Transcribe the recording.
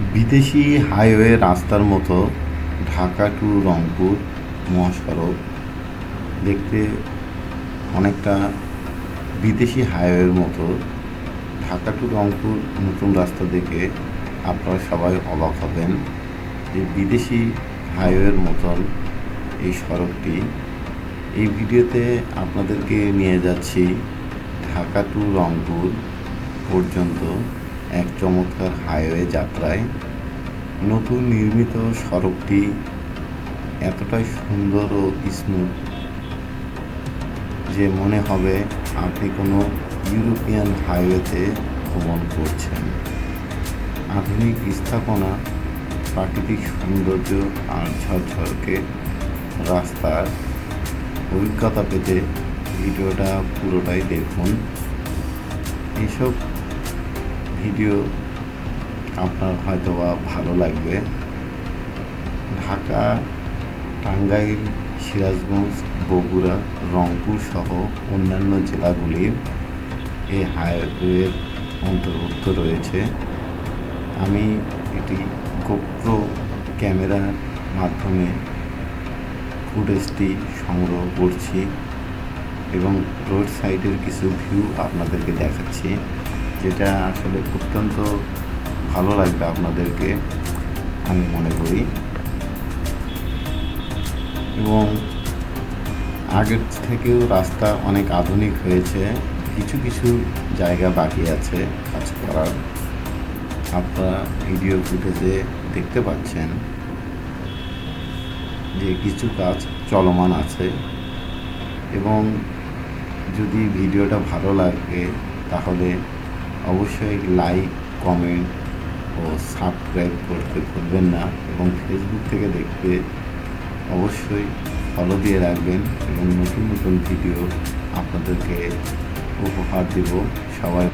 বিদেশি হাইওয়ে রাস্তার মতো ঢাকা টু রংপুর মহাসড়ক দেখতে অনেকটা বিদেশি হাইওয়ের মতো। ঢাকা টু রংপুর নতুন রাস্তা দেখে আপনারা সবাই অবাক হবেন যে বিদেশি হাইওয়ের মতন এই সড়কটি। এই ভিডিওতে আপনাদেরকে নিয়ে যাচ্ছি ঢাকা টু রংপুর পর্যন্ত। এক চমৎকার হাইওয়ে যাত্রায় নতুন নির্মিত সড়কটি এতটাই সুন্দর ও স্মুথ যে মনে হবে আপনি কোনো ইউরোপিয়ান হাইওয়েতে ভ্রমণ করছেন। আধুনিক স্থাপনা, প্রাকৃতিক সৌন্দর্য আর ঝরঝরকে রাস্তার অভিজ্ঞতা পেতে ভিডিওটা পুরোটাই দেখুন। এইসব ভিডিও আপনার হয়তো বা ভালো লাগবে। ঢাকা, টাঙ্গাইল, সিরাজগঞ্জ, বগুড়া, রংপুর সহ অন্যান্য জেলাগুলির এই হাইওয়ের অন্তর্ভুক্ত রয়েছে। আমি এটি গোপ্রো ক্যামেরার মাধ্যমে ফুটেজটি সংগ্রহ করছি এবং রোড সাইডের কিছু ভিউ আপনাদেরকে দেখাচ্ছি। যেটা আসলে অত্যন্ত ভালো লাগবে আপনাদেরকে, আমি মনে করি। এবং আগের থেকেও রাস্তা অনেক আধুনিক হয়েছে, কিছু কিছু জায়গা বাকি আছে কাজ করার। আপনারা ভিডিও ফুটেজে দেখতে পাচ্ছেন যে কিছু কাজ চলমান আছে। এবং যদি ভিডিওটা ভালো লাগে, তাহলে অবশ্যই লাইক কমেন্ট ও সাবস্ক্রাইব করতে ভুলবেন না এবং ফেসবুক থেকে দেখতে অবশ্যই ফলো দিয়ে রাখবেন এবং নতুন নতুন ভিডিও আপনাদেরকে উপহার দেব সবাই।